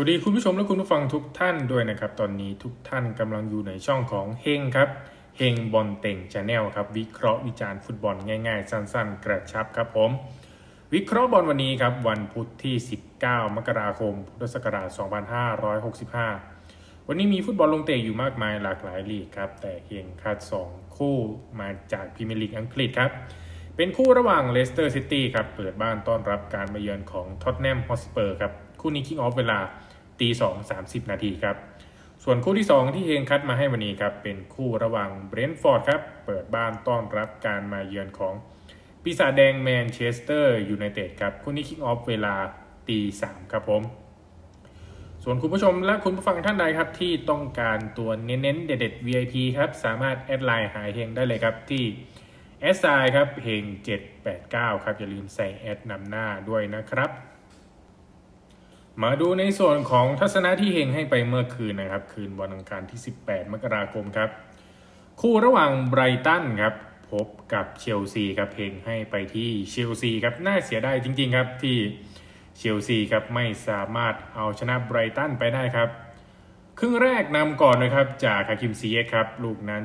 วัสดีคุณผู้ชมและคุณผู้ฟังทุกท่านด้วยนะครับ ตอนนี้ทุกท่านกำลังอยู่ในช่องของเฮงครับเฮงบอลเต่งชาแนลครับวิเคราะห์วิจารณ์ฟุตบอลง่ายๆ สั้น ๆ กระชับครับผม วิเคราะห์บอลวันนี้ครับวันพุธที่ 19 มกราคม พุทธศักราช 2565 วันนี้มีฟุตบอลลงเตะอยู่มากมายหลากหลายลีกครับ แต่เพียงคัด 2 คู่มาจากพรีเมียร์ลีกอังกฤษครับ เป็นคู่ระหว่างเลสเตอร์ซิตี้ครับเปิดบ้านต้อนรับการมาเยือนของท็อตแนมฮอสเปอร์ครับคู่นี้คิกออฟเวลา ตีสองสามสิบนาทีครับ ส่วนคู่ที่ 2 ที่เฮงคัดมาให้วันนี้ครับ เป็นคู่ระหว่างเบรนท์ฟอร์ดครับ เปิดบ้านต้อนรับการมาเยือนของปีศาจแดงแมนเชสเตอร์ยูไนเต็ดครับ คู่นี้คิกออฟเวลาตีสามครับผม ส่วนคุณผู้ชมและคุณผู้ฟังท่านใดครับ ที่ต้องการตัวเน้นๆเด็ดๆ VIP ครับ สามารถแอดไลน์หาเฮงได้เลยครับที่ s i ครับเฮง789 ครับ อย่าลืมใส่แอดนำหน้าด้วยนะครับ มาดูในส่วนของทัศนะที่เฮงให้ไปเมื่อคืนนะครับ คืนวันอังคารที่ 18 มกราคมครับ คู่ระหว่างไบรตันครับ พบกับเชลซีครับเฮงให้ไปที่เชลซีครับน่าเสียดายจริง ๆ ครับที่เชลซีครับไม่สามารถเอาชนะไบรตันไปได้ครับ ครึ่งแรกนำก่อนนะครับจากคาคิมซีเอ็กครับลูกนั้น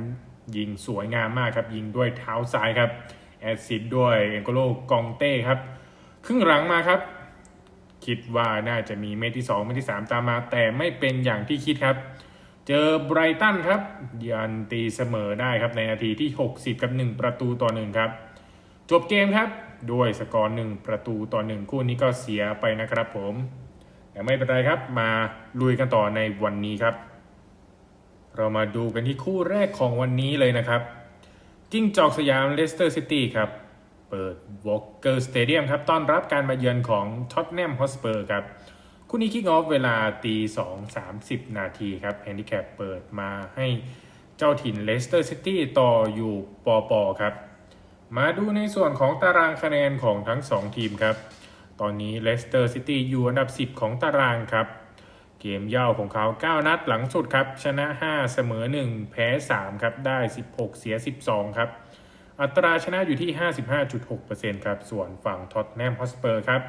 ยิงสวยงามมากครับ ยิงด้วยเท้าซ้ายครับแอดซิดด้วยเอ็นโกโลกองเต้ครับ ครึ่งหลังมาครับ คิดว่าน่าจะมีเม็ดที่ 2 เม็ดที่ 3 ตามมา แต่ไม่เป็นอย่างที่คิดครับ เจอไบรตันครับ ยันตีเสมอได้ครับในนาทีที่ 60 กับ 1 ประตูต่อ 1 ครับ จบเกมครับด้วยสกอร์1ประตูต่อ 1 คู่นี้ก็เสียไปนะครับผมแต่ไม่เป็นไรครับมาลุยกันต่อในวันนี้ครับ เรามาดูกันที่คู่แรกของวันนี้เลยนะครับ จิ้งจอกสยามเลสเตอร์ซิตี้ครับ เปิดวอ l เกอร์สเตเดียมครับต้อนรับการมาเยือนของท็อตแนมฮอสเปอร์ครับคู่นี้คิกออฟเวลาตี2 30นาทีครับแฮนดิแคปเปิดมาให้เจ้าถิ่นเลสเตอร์ซิตี้ต่ออยู่ปอปอครับ มาดูในส่วนของตารางคะแนนของทั้ง 2 ทีมครับ ตอนนี้เลสเตอร์ซิตี้อยู่อันดับ 10 ของตารางครับ เกมเย่าของเขา 9 นัดหลังสุดครับ ชนะ 5 เสมอ 1 แพ้ 3 ครับ ได้ 16 เสีย 12 ครับ อัตราชนะอยู่ที่ 55.6%ครับ ส่วนฝั่งท็อตแนมฮอสเปอร์ครับ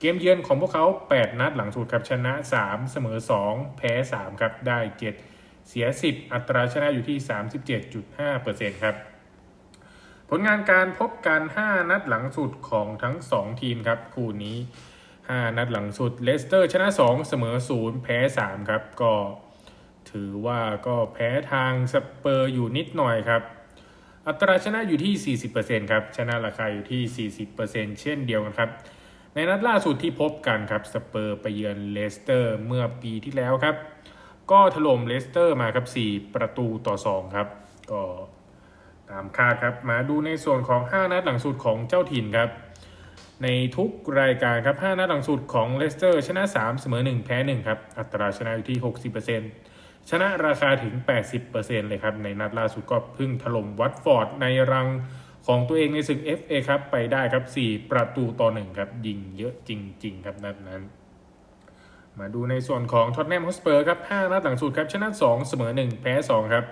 เกมเยือนของพวกเขา 8 นัดหลังสุดครับ ชนะ 3 เสมอ 2 แพ้ 3 ครับ ได้ 7 เสีย 10 อัตราชนะอยู่ที่ 37.5%ครับ ผลงานการพบกัน 5 นัดหลังสุดของทั้ง 2 ทีมครับ คู่นี้ 5 นัดหลังสุด เลสเตอร์ชนะ 2 เสมอ 0 แพ้ 3 ครับ ก็ถือว่าก็แพ้ทางสเปอร์อยู่นิดหน่อยครับ อัตราชนะอยู่ที่ 40%ครับ ชนะราคาอยู่ที่ 40%เช่นเดียวกันครับ ในนัดล่าสุดที่พบกันครับ สเปอร์ไปเยือนเลสเตอร์เมื่อปีที่แล้วครับ ก็ถล่มเลสเตอร์มาครับ 4 ประตูต่อ 2 ครับ ก็ตามคาดครับ มาดูในส่วนของ 5 นัดหลังสุดของเจ้าถิ่นครับ ในทุกรายการครับ 5 นัดหลังสุดของเลสเตอร์ชนะ 3 เสมอ 1 แพ้ 1 ครับ อัตราชนะอยู่ที่ 60% ชนะราคาถึง 80%เลยครับในนัดล่าสุดก็พิ่งถล่มวัตฟอร์ดในรังของตัวเองในศึก FA ครับไปได้ครับ 4 ประตูต่อ1ครับยิงเยอะจริง ๆ ครับนัดนั้น มาดูในส่วนของท็อตแนมฮอสเปอร์ครับ 5 นัดหลังสุดครับ ชนะ 2 เสมอ 1 แพ้ 2 ครับ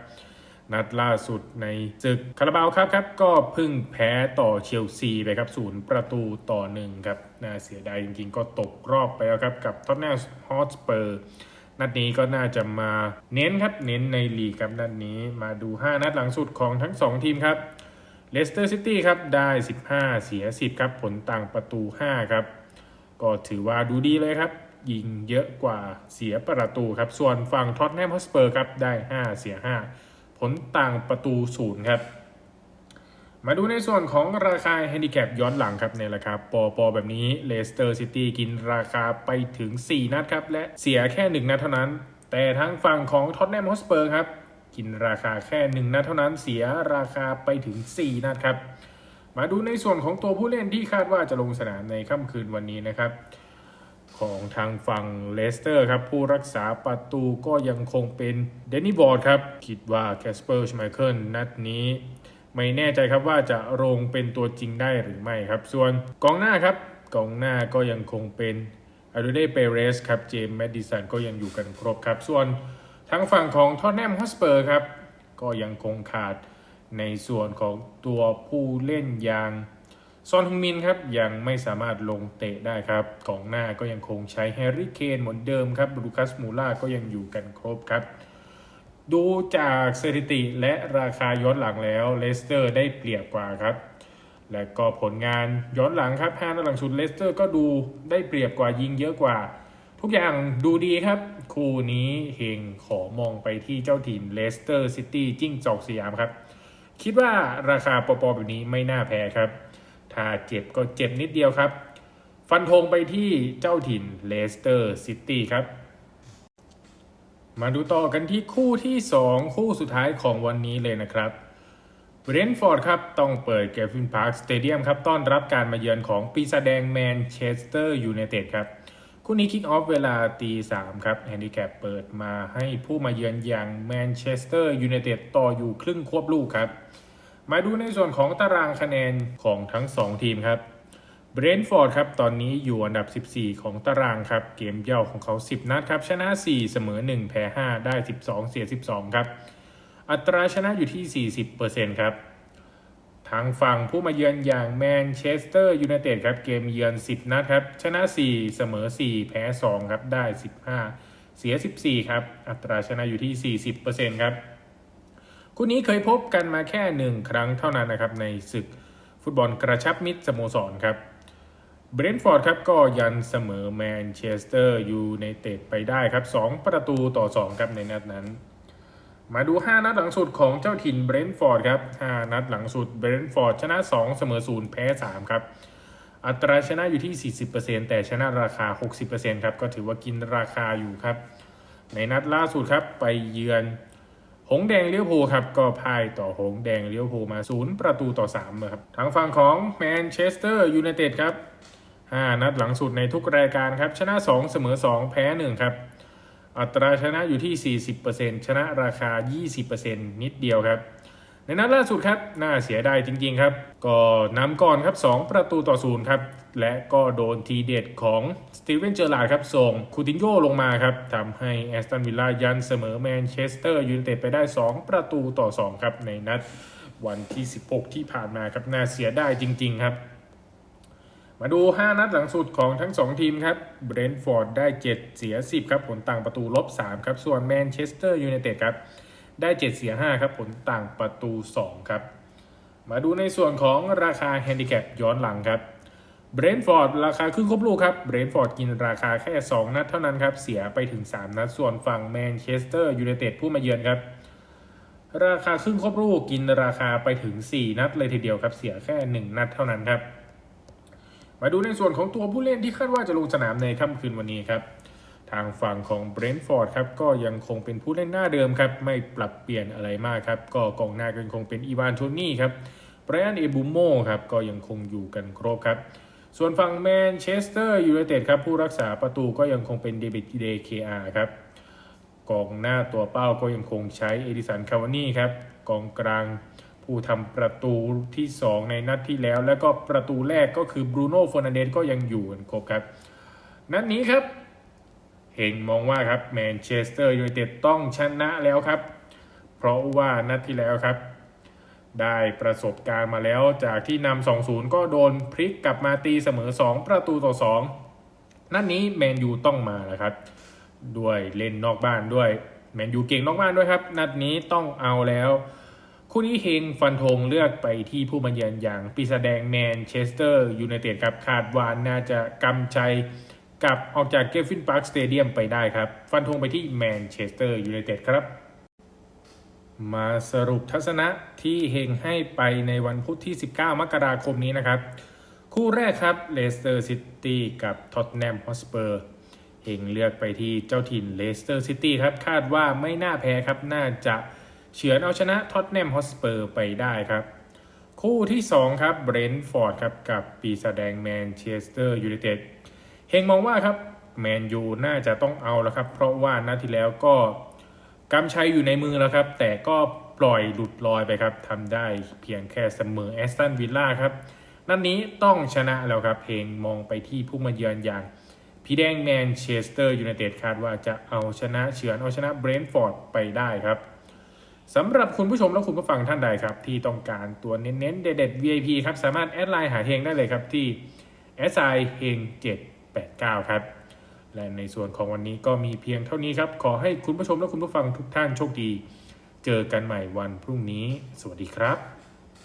นัดล่าสุดในศึกคาราบาวครับครับ ก็พิ่งแพ้ต่อเชลซีไปครับศูนย์ประตูต่อหนึ่งครับ น่าเสียดายจริง ๆ ก็ตกรอบไปแล้วครับกับท็อตแนมฮอสเปอร์ นัดนี้ก็น่าจะมาเน้นครับเน้นในลีกครับนัดนี้มาดู 5 นัดหลังสุดของทั้ง 2 ทีมครับเลสเตอร์ซิตี้ครับได้ 15 เสีย 10 ครับ ผลต่างประตู 5 ครับ ก็ถือว่าดูดีเลยครับ ยิงเยอะกว่าเสียประตูครับ ส่วนฝั่งท็อตแนมฮอสเปอร์ครับได้ 5 เสีย 5 ผลต่างประตูศูนย์ครับ มาดูในส่วนของราคาแฮนดิแคปย้อนหลังครับในราคาปอปอแบบนี้เลสเตอร์ซิตี้กินราคาไปถึง 4 นัดครับและเสียแค่ 1 นัดเท่านั้น แต่ทางฝั่งของท็อตแนมฮอสเปอร์ครับกินราคาแค่ 1 นัดเท่านั้นเสียราคาไปถึง 4 นัดครับ มาดูในส่วนของตัวผู้เล่นที่คาดว่าจะลงสนามในค่ำคืนวันนี้นะครับ ของทางฝั่งเลสเตอร์ครับผู้รักษาประตูก็ยังคงเป็นเดนนี่บอร์ดครับคิดว่าแคสเปอร์ชไมเคิลนัดนี้ ไม่แน่ใจครับว่าจะลงเป็นตัวจริงได้หรือไม่ครับ ส่วนกองหน้าครับกองหน้าก็ยังคงเป็นอารูเดเปเรสครับเจมส์แมดดิสันก็ยังอยู่กันครบครับ ส่วนทางฝั่งของทอตแนมฮอสเปอร์ครับก็ยังคงขาดในส่วนของตัวผู้เล่นอย่างซอนฮงมินครับยังไม่สามารถลงเตะได้ครับกองหน้าก็ยังคงใช้แฮร์รี่เคนเหมือนเดิมครับลูคัสมูล่าก็ยังอยู่กันครบครับ ดูจากสถิติและราคาย้อนหลังแล้วเลสเตอร์ได้เปรียบกว่าครับ และก็ผลงานย้อนหลังครับห้านัดหลังสุดเลสเตอร์ก็ดูได้เปรียบกว่ายิงเยอะกว่า ทุกอย่างดูดีครับ คู่นี้เฮงขอมองไปที่เจ้าถิ่นเลสเตอร์ซิตี้จิ้งจอกสยามครับ คิดว่าราคาปอๆแบบนี้ไม่น่าแพ้ครับ ถ้าเจ็บก็เจ็บนิดเดียวครับ ฟันธงไปที่เจ้าถิ่นเลสเตอร์ซิตี้ครับ มาดูต่อกันที่คู่ที่ 2 คู่สุดท้ายของวันนี้เลยนะครับเบรนฟอร์ดครับต้องเปิดเกฟฟินพาร์คสเตเดียมครับต้อนรับการมาเยือนของปีศาจแดงแมนเชสเตอร์ยูไนเต็ดครับคู่นี้คิกออฟเวลาตีสามครับแฮนดิแคปเปิดมาให้ผู้มาเยือนอย่างแมนเชสเตอร์ยูไนเต็ดต่ออยู่ครึ่งควบลูกครับ มาดูในส่วนของตารางคะแนนของทั้ง 2 ทีมครับ เบรนท์ฟอร์ดครับตอนนี้อยู่อันดับ 14 ของตารางครับ เกมเย่าของเขา 10 นัดครับ ชนะ 4 เสมอ 1 แพ้ 5 ได้ 12 เสีย 12 ครับ อัตราชนะอยู่ที่ 40%ครับ ทางฝั่งผู้มาเยือนอย่างแมนเชสเตอร์ยูไนเต็ดครับ เกมเยือน 10 นัดครับ ชนะ 4 เสมอ 4 แพ้ 2 ครับ ได้ 15 เสีย 14 ครับ อัตราชนะอยู่ที่ 40%ครับคู่นี้เคยพบกันมาแค่หนึ่งครั้งเท่านั้นนะครับในศึกฟุตบอลกระชับมิตรสโมสรครับ เบรนท์ฟอร์ดครับก็ยันเสมอแมนเชสเตอร์ยูไนเต็ดไปได้ครับ 2 ประตูต่อ 2 ครับในนัดนั้น มาดู 5 นัดหลังสุดของเจ้าถิ่นเบรนท์ฟอร์ดครับ 5 นัดหลังสุดเบรนท์ฟอร์ดชนะ 2 เสมอ0แพ้ 3 ครับ อัตราชนะอยู่ที่ 40%แต่ชนะราคา 60%ครับ ก็ถือว่ากินราคาอยู่ครับ ในนัดล่าสุดครับไปเยือนหงแดงเลี้ยวภูลครับก็พ่ายต่อหงแดงเลี้ยวภูลมา 0 ประตูต่อ3ครับทางฝั่งของแมนเชสเตอร์ยูไนเต็ดครับ 5 นัดหลังสุดในทุกรายการครับ ชนะ 2 เสมอ 2 แพ้ 1 ครับ อัตราชนะอยู่ที่ 40%ชนะราคา 20%นิดเดียวครับ ในนัดล่าสุดครับ น่าเสียดายจริง ๆ ครับ ก็นำก่อนครับ 2 ประตูต่อ0ครับ และก็โดนทีเด็ดของสตีเวนเจอร์ลาดครับส่งคูตินโยลงมาครับทำให้แอสตันวิลล่ายันเสมอแมนเชสเตอร์ยูไนเต็ดไปได้ 2 ประตูต่อ 2 ครับในนัดวันที่ 16 ที่ผ่านมาครับน่าเสียดายจริง ๆ ครับ มาดู 5 นัดหลังสุดของทั้ง 2 ทีมครับ เบรนท์ฟอร์ดได้ 7 เสีย 10 ครับ ผลต่างประตูลบ 3 ครับ ส่วนแมนเชสเตอร์ยูไนเต็ดครับ ได้ 7 เสีย 5 ครับ ผลต่างประตู 2 ครับ มาดูในส่วนของราคาแฮนดิแคปย้อนหลังครับ เบรนท์ฟอร์ดราคาครึ่งครบลูกครับ เบรนท์ฟอร์ดกินราคาแค่ 2 นัดเท่านั้นครับ เสียไปถึง 3 นัด ส่วนฝั่งแมนเชสเตอร์ยูไนเต็ดผู้มาเยือนครับ ราคาครึ่งครบลูกกินราคาไปถึง 4 นัดเลยทีเดียวครับ เสียแค่ 1 นัดเท่านั้นครับ มาดูในส่วนของตัวผู้เล่นที่คาดว่าจะลงสนามในค่ำคืนวันนี้ครับ ทางฝั่งของเบรนท์ฟอร์ดครับก็ยังคงเป็นผู้เล่นหน้าเดิมครับ ไม่ปรับเปลี่ยนอะไรมากครับ ก็กองหน้าก็ยังคงเป็นอีวานโทนี่ครับไบรอันเอบูโมครับก็ยังคงอยู่กันครบครับ ส่วนฝั่งแมนเชสเตอร์ยูไนเต็ดครับผู้รักษาประตูก็ยังคงเป็นเดวิดเดเคอาครับกองหน้าตัวเป้าก็ยังคงใช้เอดิสันคาวานี่ครับกองกลาง ผู้ทำประตูที่ 2 ในนัดที่แล้ว แล้วก็ประตูแรกก็คือบรูโน่ฟอนันเดสก็ยังอยู่กันครบครับ นัดนี้ครับเห็นมองว่าครับแมนเชสเตอร์ยูไนเต็ดต้องชนะแล้วครับ เพราะว่านัดที่แล้วครับ ได้ประสบการณ์มาแล้วจากที่นำ2-0 ก็โดนพลิกกลับมาตีเสมอ 2 ประตูต่อ 2 นัดนี้แมนยูต้องมาแล้วครับ ด้วยเล่นนอกบ้านด้วยแมนยูเก่งนอกบ้านด้วยครับ นัดนี้ต้องเอาแล้ว คู่นี้เฮงฟันธงเลือกไปที่ผู้บรรยายอย่างปีศาจแดงแมนเชสเตอร์ยูไนเต็ดครับคาดว่าน่าจะกำชัยกลับออกจากเกฟฟินพาร์คสเตเดียมไปได้ครับ ฟันธงไปที่แมนเชสเตอร์ยูไนเต็ดครับ มาสรุปทัศนะที่เฮงให้ไปในวันพุธที่ 19 มกราคมนี้นะครับ คู่แรกครับเลสเตอร์ซิตี้กับท็อตแนมฮอสเปอร์เฮงเลือกไปที่เจ้าถิ่นเลสเตอร์ซิตี้ครับคาดว่าไม่น่าแพ้ครับน่าจะ เฉือนเอาชนะท็อตแนมฮอสเปอร์ไปได้ครับ คู่ที่ 2 ครับเบรนท์ฟอร์ดครับกับปีศาจแดงแมนเชสเตอร์ยูไนเต็ดเฮงมองว่าครับแมนยูน่าจะต้องเอาแล้วครับ เพราะว่านัดที่แล้วก็กำชัยอยู่ในมือแล้วครับ แต่ก็ปล่อยหลุดลอยไปครับทำได้เพียงแค่เสมอแอสตันวิลล่าครับนัดนนี้ต้องชนะแล้วครับเพลงมองไปที่ผู้มาเยือนอย่างพี่แดงแมนเชสเตอร์ยูไนเต็ดคาดว่าจะเอาชนะเฉือนเอาชนะเบรนท์ฟอร์ดไปได้ครับ สำหรับคุณผู้ชมและคุณผู้ฟังท่านใดครับ ที่ต้องการตัวเน้นๆ เด็ดๆ VIP ครับ สามารถแอดไลน์หาเฮงได้เลยครับที่ si เฮง789 ครับ และในส่วนของวันนี้ก็มีเพียงเท่านี้ครับ ขอให้คุณผู้ชมและคุณผู้ฟังทุกท่านโชคดี เจอกันใหม่วันพรุ่งนี้ สวัสดีครับ